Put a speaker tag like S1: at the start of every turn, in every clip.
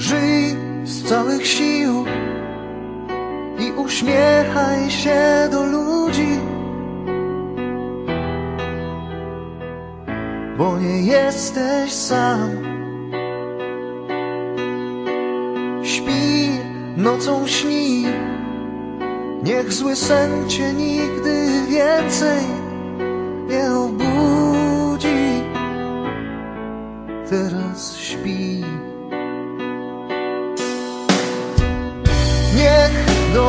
S1: Żyj z całych sił i uśmiechaj się do ludzi, bo nie jesteś sam. Śpi, nocą śni, niech zły sen cię nigdy więcej nie obudzi. Teraz śpi.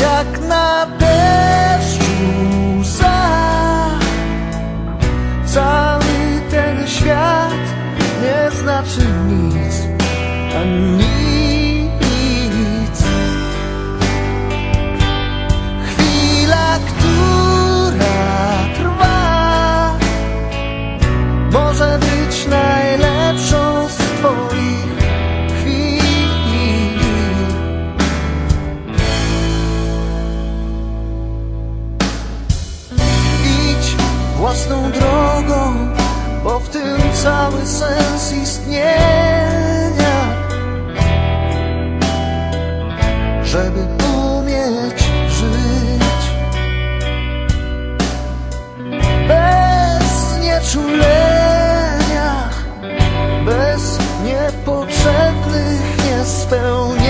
S1: jak na deszczu łza cały ten świat nie znaczy nic, a nic. własną drogą, bo w tym cały sens istnienia. Żeby umieć żyć bez nieczulenia, bez niepotrzebnych niespełnień.